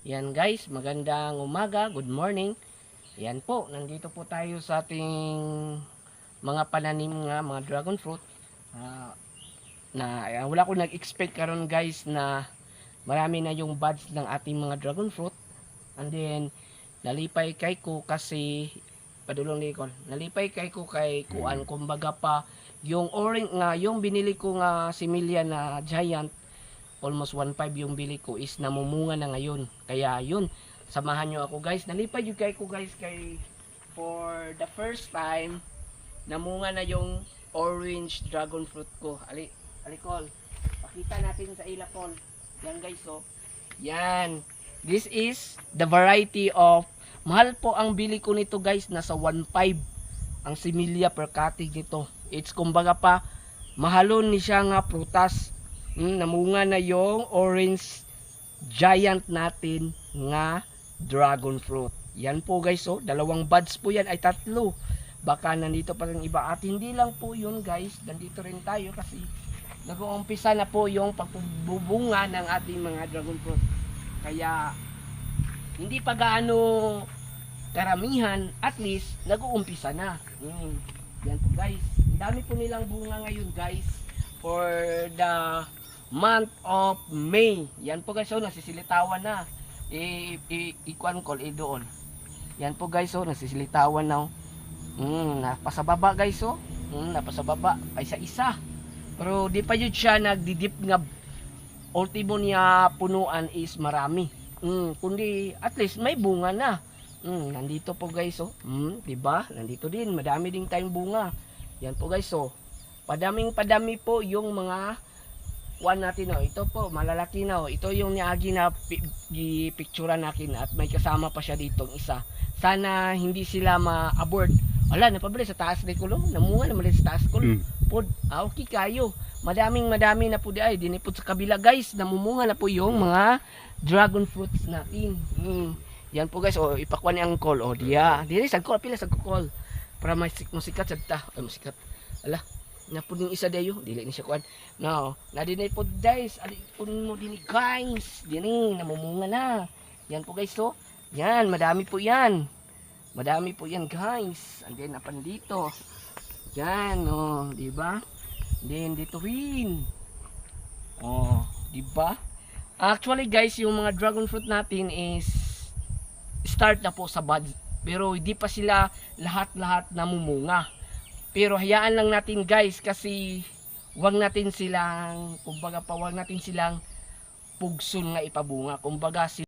Yan guys, magandang umaga, good morning. Yan po, nandito po tayo sa ating mga pananim nga, mga dragon fruit. Ah, na ah, wala ko nag-expect karon guys na marami na yung buds ng ating mga dragon fruit. And then, nalipay kay ko kasi padulong ni Nicole. Nalipay kay ko kay kuan kumbaga pa yung orange nga yung binili ko nga similya na giant almost 1.5 yung bili ko is namumunga na ngayon. Kaya yun, samahan nyo ako guys. Nalipay yung kay ko guys kay for the first time namunga na yung orange dragon fruit ko. Ali, alikol. Pakita natin sa ilakol. Yan guys oh. Yan. This is the variety of mahal po ang bili ko nito guys nasa 1.5 ang similya per cutting nito. It's kumbaga pa mahalon ni siya nga prutas. Mm, namunga na yung orange giant natin nga dragon fruit. Yan po guys oh, dalawang buds po yan ay tatlo. Baka nandito pa rin iba at hindi lang po yun guys, nandito rin tayo kasi nag-uumpisa na po yung pagbubunga ng ating mga dragon fruit. Kaya hindi pa gaano karamihan, at least nag-uumpisa na. Mm. Yan po guys. Ang dami po nilang bunga ngayon guys for the month of May. Yan po guys, oh, nasisilitawan na. I, i, ikuan ko, eh, doon. Yan po guys, oh, nasisilitawan na. Oh. Mm, napasababa guys, oh. Mm, napasababa. Ay sa isa. Pero di pa yun siya nagdidip nga ultimo niya punuan is marami. Mm, kundi at least may bunga na. Mm, nandito po guys, oh. Mm, 'di ba? Nandito din, madami ding tayong bunga. Yan po guys, oh. Padaming padami po yung mga kuan natin, oh. Ito po, malalaki na, oh. Ito yung niagi na pi- gi-picturean natin at may kasama pa siya dito isa. Sana hindi sila ma-abort. Wala, napabili sa taas ni kulo. Namunga naman sa taas kulo. Mm. Pod, ah, okay kayo. Madaming madami na po di ay dinipod sa kabila guys. Namumunga na po yung mga dragon fruits natin. Mm. Yan po guys, oh, ipakwan ni ang call. Oh, diya. Dili sa call, pila sa call. Para may sik musikat sa ta. Ay, musikat. Ala, na po isa dayo. Dili ni siya kuan. No, na dinay po guys. Po mo din guys. Dini, namumunga na. Yan po guys, oh. Yan, madami po yan. Madami po yan guys. And then, napan dito. Yan, oh, di ba? Then, dito rin. Oh, di ba? Actually guys, yung mga dragon fruit natin is start na po sa buds. Pero hindi pa sila lahat-lahat namumunga. Pero hayaan lang natin guys kasi wag natin silang, kumbaga pa wag natin silang pugson nga ipabunga. Kumbaga sila